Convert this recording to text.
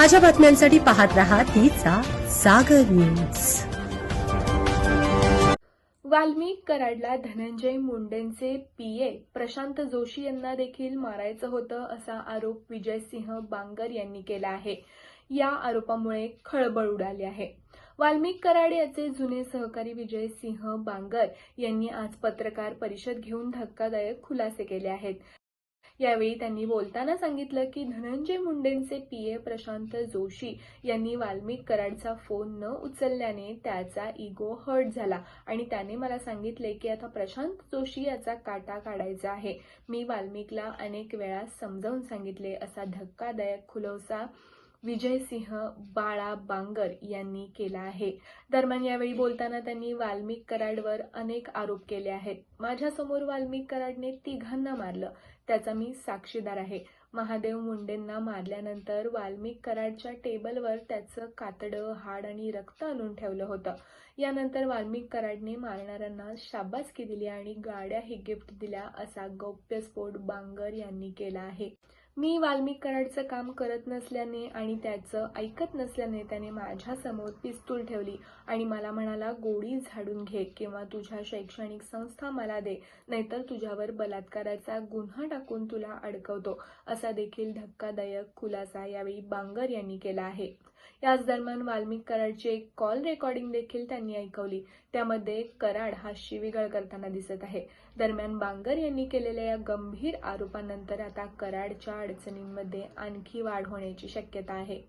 ताज्या बातम्यांसाठी पाहत रहा तिचा सागर न्यूज. वाल्मिक कराडला धनंजय मुंडेंचे पीए प्रशांत जोशी यांना देखील मारायचं होतं असा आरोप विजयसिंह बांगर यांनी केला आहे. या आरोपामुळे खळबळ उडाली आहे. वाल्मिक कराड याचे जुने सहकारी विजयसिंह बांगर यांनी आज पत्रकार परिषद घेऊन धक्कादायक खुलासे केले आहेत. यावेळी त्यांनी बोलताना सांगितलं की धनंजय मुंडेंचे पीए प्रशांत जोशी यांनी वाल्मिक कराडचा फोन न उचलल्याने त्याचा इगो हर्ट झाला. आणि त्याने मला सांगितले की आता प्रशांत जोशी याचा काटा काढायचा आहे. मी वाल्मिकला अनेक वेळा समजावून सांगितले असा धक्कादायक खुलासा विजयसिंह बाळा बांगर यांनी केला आहे. दरम्यान यावेळी बोलताना त्यांनी वाल्मिक कराडवर अनेक आरोप केले आहेत. माझ्यासमोर वाल्मिक कराडने तिघांना मारलं त्याचा मी साक्षीदार आहे. महादेव मुंडेंना मारल्यानंतर वाल्मिक कराडच्या टेबलवर त्याचं कातडं हाड आणि रक्त आणून ठेवलं होतं. यानंतर वाल्मिक कराडने मारणाऱ्यांना शाबासकी दिली आणि गाड्याही गिफ्ट दिल्या असा गौप्यस्फोट बांगर यांनी केला आहे. मी वाल्मिक कराडचं काम करत नसल्याने आणि त्याचं ऐकत नसल्याने त्याने माझ्यासमोर पिस्तूल ठेवली आणि मला म्हणाला गोळी झाडून घे किंवा तुझ्या शैक्षणिक संस्था मला दे नाहीतर तुझ्यावर बलात्काराचा गुन्हा टाकून तुला अडकवतो. असा देखील धक्कादायक खुलासा यावेळी बांगर यांनी केला आहे. याच दरम्यान वाल्मिक कराडची एक कॉल रेकॉर्डिंग देखील त्यांनी ऐकवली. त्यामध्ये कराड हा शिवीगाळ करताना दिसत आहे. दरम्यान बांगर यांनी केलेल्या या गंभीर आरोपानंतर आता कराडच्या अडचणींमध्ये आणखी वाढ होण्याची शक्यता आहे.